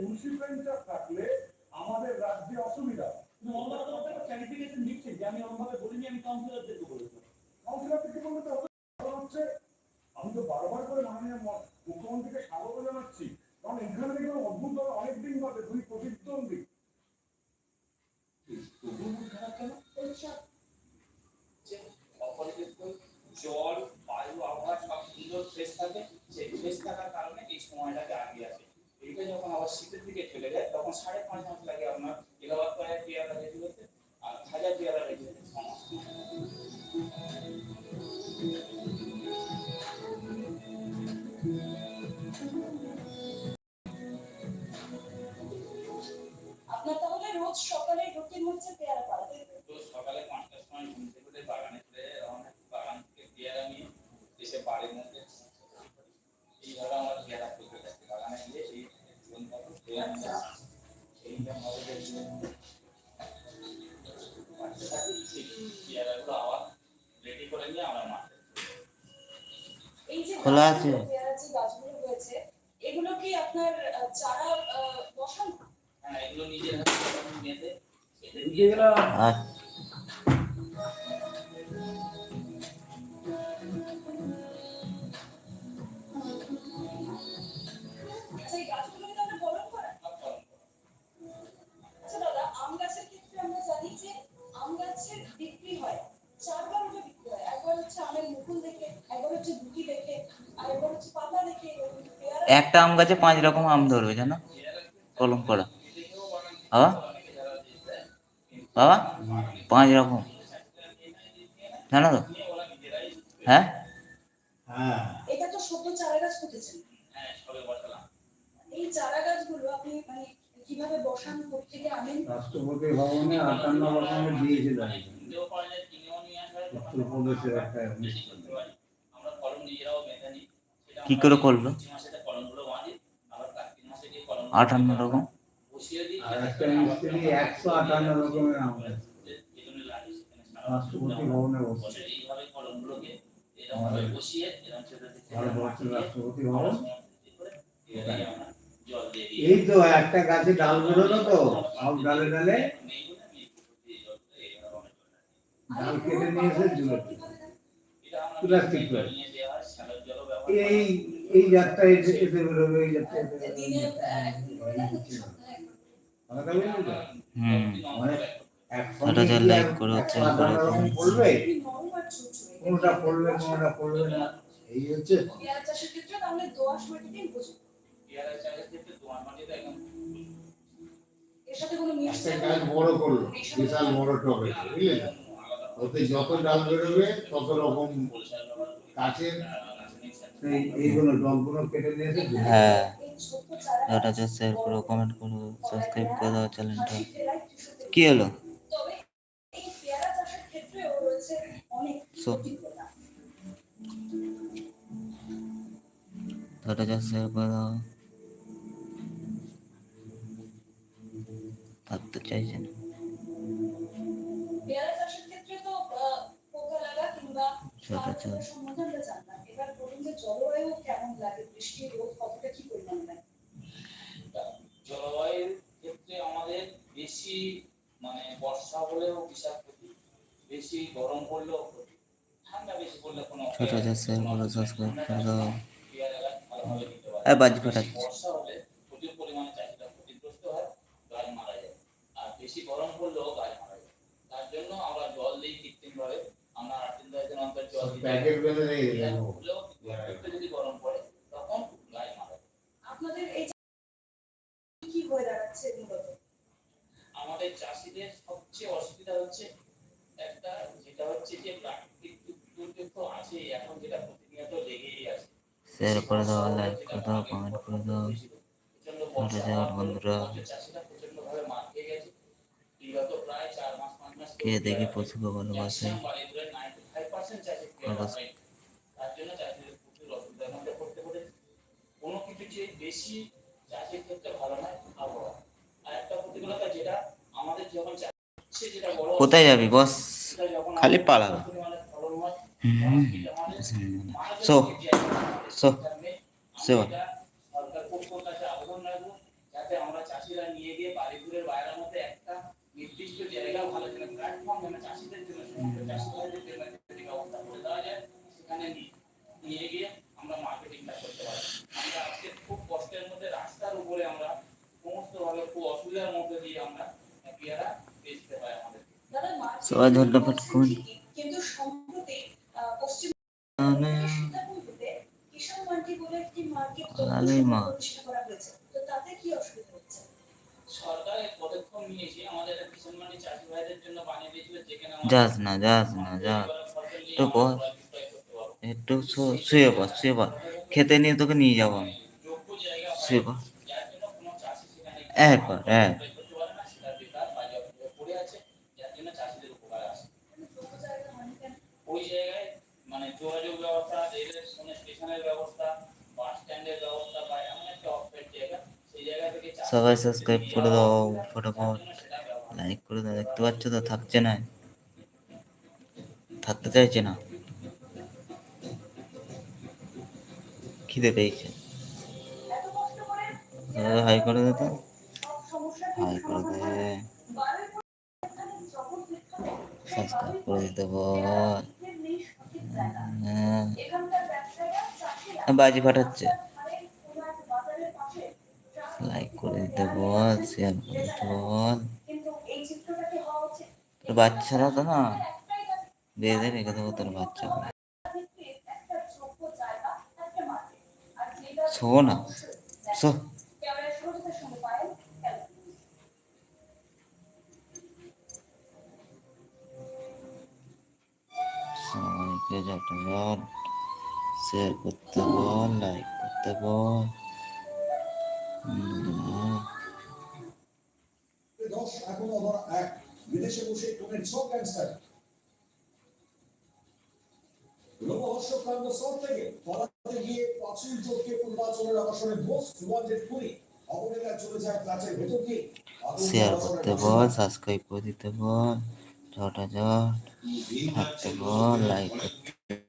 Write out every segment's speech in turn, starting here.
মুন্সি পেঞ্চার থাকলে আমাদের রাজ্যে অসুবিধা। ক্লারিফিকেশন দিচ্ছেন যে আমি এমনভাবে বলিনি আমি কাউন্সিলরদেরকে বলেছি। কাউন্সিলর থেকে তো হচ্ছে আমি তো বারবার করে মাননীয় মুখ্যমন্ত্রীকে স্বাগত জানাচ্ছি। কারণ এখানে দেখলাম অদ্ভুত অনেকদিন বাদে দুই প্রতিদ্বন্দ্বী। তবুও খারাপ কেন যে অপরিচিত জল বায়ু আবহাওয়া সব সুন্দর ফ্রেশ থাকে। সেই ফ্রেশ থাকার সাড়ে পাঁচ মাস খোলা আছে। এগুলো কি আপনার আহ, চারা আহ, বসানো? হ্যাঁ এগুলো নিজের হাতে আচ্ছা। একটা আম গাছে পাঁচ রকম আম ধরবে জানো? কলম করা। বাবা? বাবা? পাঁচ রকম। জানো তো? হ্যাঁ? হ্যাঁ। এটা তো সদ্য চারা গাছ পুঁতেছেন হ্যাঁ সবে বসালাম এই চারা গাছগুলো আপনি মানে কীভাবে বসান থেকে আনেন? রাষ্ট্রপতি ভবনে আটান্ন দিয়েছিল উত্তরপ্রদেশের একটা আমরা নিজেরাও বেঁধে নিই কি করে করল? আটান্ন রকম এই তো একটা গাছে ডাল বেরোলো তো সব ডালে ডালে। ডাল কেটে নিয়ে এসে। প্লাস্টিক এই এই যাত্রা এতে বেরোবে এই যাত্রা করে হচ্ছে মানে। পড়বে আর ঝুরঝুরে। কোনটা পড়বে কোনটা পড়বে না এই হচ্ছে পেঁয়াজ চাষের ক্ষেত্রে তাহলে দোআঁশ মাটিতেই উপযুক্ত পেয়ারা চাষের ক্ষেত্রে দোয়ার মাটিতে একদম এর সাথে কোনো মিক্সচার বড় করল বিশাল বড় টবে ওতে যত ডাল বেরোবে তত রকম পরিষ্কার হ্যাঁ। এটা গাছ শেয়ার করো কমেন্ট করো সাবস্ক্রাইব করে দাও চ্যানেলটা হাসি কি হলো? যা শেয়ার করে দাও। ভাবতে চাইছে না। পেয়ারা চাষের ক্ষেত্রে তো আহ, পোকা লাগা কিংবা ছোট সার ছোট সম্বন্ধে আমরা জানলাম এবার বলুন যে জলবায়ু কেমন লাগে বৃষ্টি রোদ কতটা কি পরিমাণ লাগে জলবায়ুর ক্ষেত্রে আমাদের বেশি মানে বর্ষা হলেও বিশাল ক্ষতি বেশি গরম পড়লেও ক্ষতি ঠান্ডা বেশি পড়লে কোনো ছোট চাষে বড় চাষ করে ভালোভাবে দিতে পারে। বাজি ফাটাচ্ছি বর্ষা হলে প্রচুর পরিমাণে চাষিরা ক্ষতিগ্রস্ত হয় গাছ মারা যায় আর বেশি গরম পড়লেও গাছ মারা যায় তার জন্য আমরা জল দিই কৃত্রিম ভাবে আমরা আট দিন দশ দিন অন্তর জল দিই প্যাকেট বেঁধে রেখে এটা দেবো হলেও একটু যদি গরম পড়ে তখন গাছ মারা যায় আপনাদের এই যে কি হয়ে দাঁড়াচ্ছে মূলত আমাদের চাষিদের সবচেয়ে অসুবিধা হচ্ছে একটা যেটা হচ্ছে যে প্রাকৃতিক দুর্যোগ তো আছেই এখন যেটা প্রতিনিয়ত লেগেই আছে। শেয়ার করে দাও লাইক করে দাও কমেন্ট করে দাও। প্রচণ্ড যাওয়ার বন্ধুরা। কে দেখি পশুকে ভালোবাসে। ম্যাক্সিমাম বাড়ি ধরে 95% চাষি ক্লিয়ার খরচ। তার জন্য চাষিদের প্রচুর অসুবিধার মধ্যে পড়তে কোনো কিছু যে বেশি চাষের ক্ষেত্রে ভালো নয় আবহাওয়া আর একটা প্রতিকূলতা যেটা আমাদের যখন চাষ হচ্ছে যেটা বড় কোথায় যাবি বস? খালি আমাদের সো সো সে জন্য বানিয়ে দিয়েছিল যেখানে যাস না যাস না যাস। একটু বস। একটু শু- শুয়ে পর শুয়ে পর খেতে নিয়ে তোকে নিয়ে যাব আমি। শুয়ে পর এক করতে পারে না সেটা বেকার বাজে অবস্থায় পড়ে আছে যার জন্য চাষিদের উপকার আছে যোগ্য জায়গা মানে কেন? ওই জায়গায় মানে যোগাযোগ ব্যবস্থা রেলের সঙ্গে স্টেশনের ব্যবস্থা বাস স্ট্যান্ডের ব্যবস্থা বা এমন একটা অফসাইড জায়গা সেই জায়গা থেকে সবাই সাবস্ক্রাইব করে দাও ফটোফট। লাইক করে দাও দেখতে পাচ্ছ তো থাকছে না। থাকতে চাইছে না। খিদে পেয়েছে। এত করে হাই করে দে তো। হাই করে দে। সাবস্ক্রাইব করে দিতে বল। বাজি ফাটাচ্ছে লাইক করে দিতে বল শেয়ার করে দিতে বল। তোর বাচ্চারা তো না। বেঁধে রেখে দেবো তোর বাচ্চা। শো না। শো। সবাইকে যতবার শেয়ার করতে বল লাইক করতে বল। এখন শেয়ার করতে বল সাবস্ক্রাইব করে দিতে বল ছটা জট থাকতে বল লাইক করতে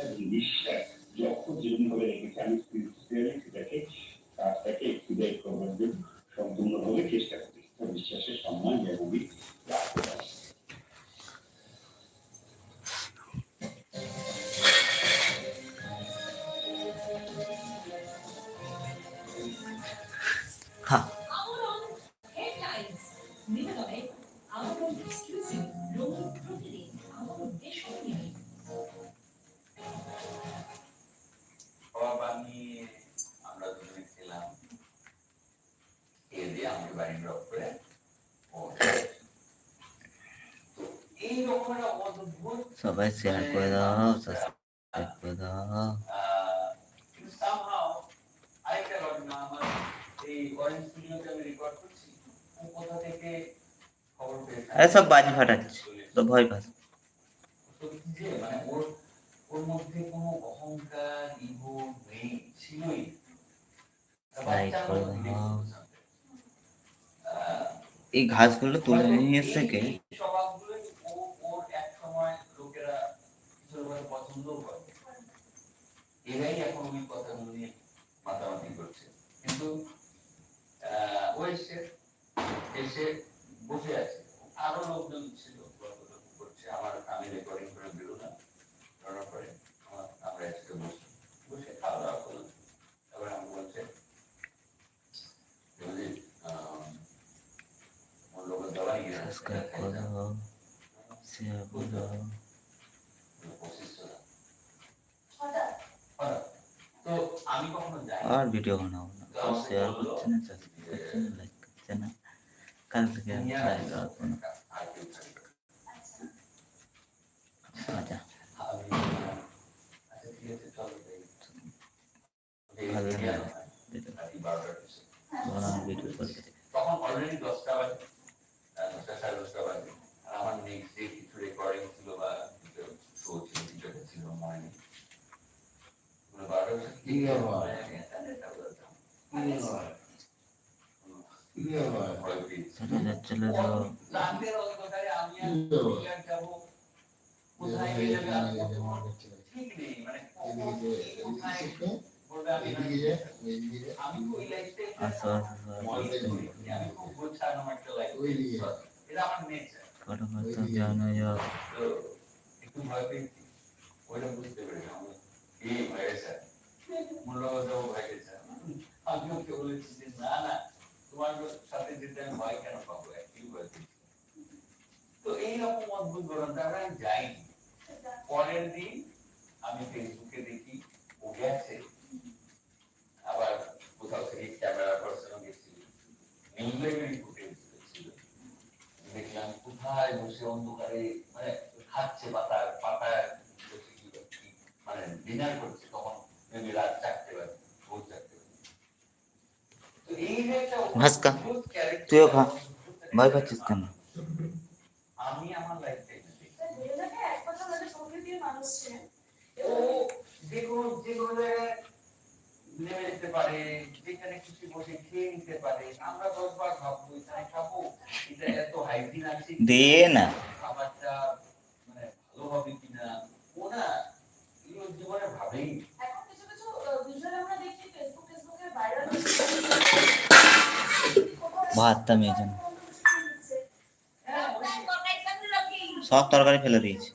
আস্থা এবং যখন যেদিন ভাবে রেখেছে, আমি সেটাকে কাজটাকে এক্সিডাইট করবার জন্য সম্পূর্ণভাবে চেষ্টা করি। বিশ্বাসের সম্মান রাখতে সবাই শেয়ার করে দাও সাবস্ক্রাইব করে দাও সব বাজি ফাটাচ্ছে তো ভয় পাস এই ঘাসগুলো তুলে নিয়ে এসছে কে এই স্বভাবগুলোই ও ওর এক সময় লোকেরা কিছু করে পছন্দও করে এরাই এখন ওই কথাগুলো নিয়ে মাতামাতি করছে কিন্তু আহ, ও এসে এসে বসে আছে। আরও লোকজন ছিল করছে আমার আমি রেকর্ডিং করে বেরোনোর পরে আমার একসাথে বসে বসে খাওয়া দাওয়া করলাম। তারপরে আমি বলছে শেয়ার করে দাও। আর ভিডিও বানাবো না। শেয়ার না না করছে না কাল থেকে আর লাইক রাখব না আর কেউ থাকবে আচ্ছা আমি আচ্ছা ঠিক আছে চলো যাই ভালো এই লাগে আর ভিডিও রাত্রি বারোটার পিছনে। তখন আমি ভিডিও করে দিই তখন অলরেডি দশটা বাজে আহ, দশটা সাড়ে দশটা বাজে আর আমার নেক্সট ডে কিছু রেকর্ডিং ছিল বা কিছু শো ছিল কিছু ছিল মনে নেই মানে বারোটার পিছনে কি হবে? তাহলে এটা বলতাম। ভয় পেয়েছি। চলে যাও চলে যাও রাতের অন্ধকারে আমি আর কি হবে? আমি আর যাব কোথায় নিয়ে যাবে আর ঠিক নেই মানে কখন কি কোথায় বলবে আমি আমি তো ওই লাইফে আসো আসো আমি খুব গোছানো একটা লাইফ এটা আমার নেচার ফটো করতে জানো যাও তো একটু ভয় পেয়েছি ওইটা বুঝতে পেরেছি আমি এই ভয়ে স্যার মূল্যবাদ ভয় পেয়েছে আমি ওকে বলেছি যে না না তোমার সাথে যেতে আমি ভয় কেন পাবো একই ভয় পেয়েছি তো ঘটনা আমি যাইনি পরের দিন আমি ফেসবুকে দেখি ও গেছে আবার কোথাও থেকে ক্যামেরা পার্সন গেছিল নিউজ ফুটেজ ছিল দেখলাম কোথায় বসে অন্ধকারে মানে খাচ্ছে পাতা পাতায় মানে ডিনার করছে তখন মেবি রাত চারটে বাজে ভোর চারটে বাজে তো এই যে একটা তুইও খা। ভয় পাচ্ছিস কেন আমি আমার লাইফে স্যার বলে থাকে এক কথা মানে প্রকৃতির মানুষ ছিলেন ও যে কোনো যে কোনো জায়গায় নেমে যেতে পারে যেখানে খুশি বসে নিতে পারে। আমরা দশবার ভাববো এখানে খাব। এটা এত হাইজিন আছে দে না। খাবারটা মানে ভালো হবে কিনা ও এগুলো জীবনে ভাবেই এখন কিছু কিছু ভিজুয়াল আমরা দেখি ফেসবুক ফেসবুকে ভাইরাল ভাতটা মেয়ে জন্য হ্যাঁ, সব তরকারি ফেলে দিয়েছে।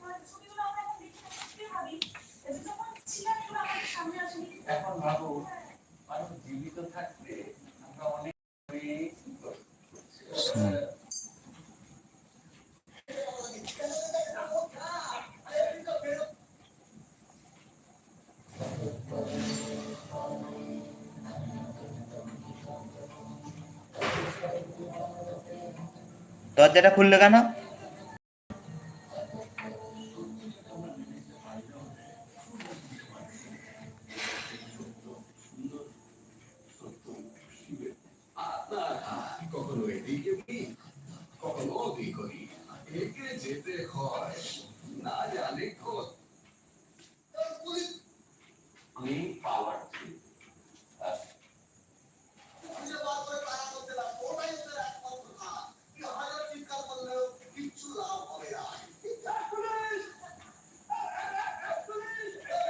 দরজাটা খুললে কেন?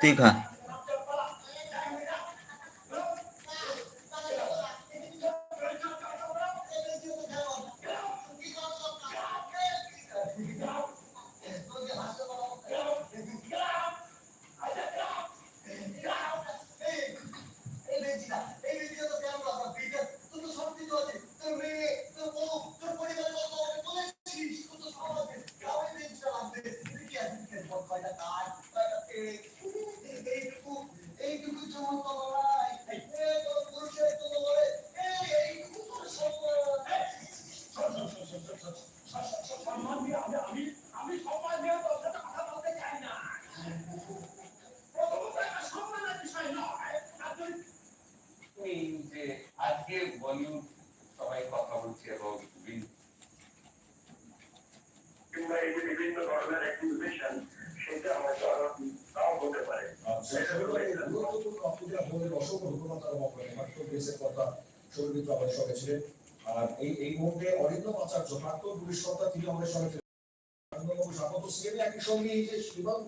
তুই খা সঙ্গে আর এই এই মুহূর্তে অরিন্দম আচার্য প্রাক্তন পুলিশ কর্তা তিনি আমাদের সঙ্গে একই সঙ্গে এই যে সীমান্ত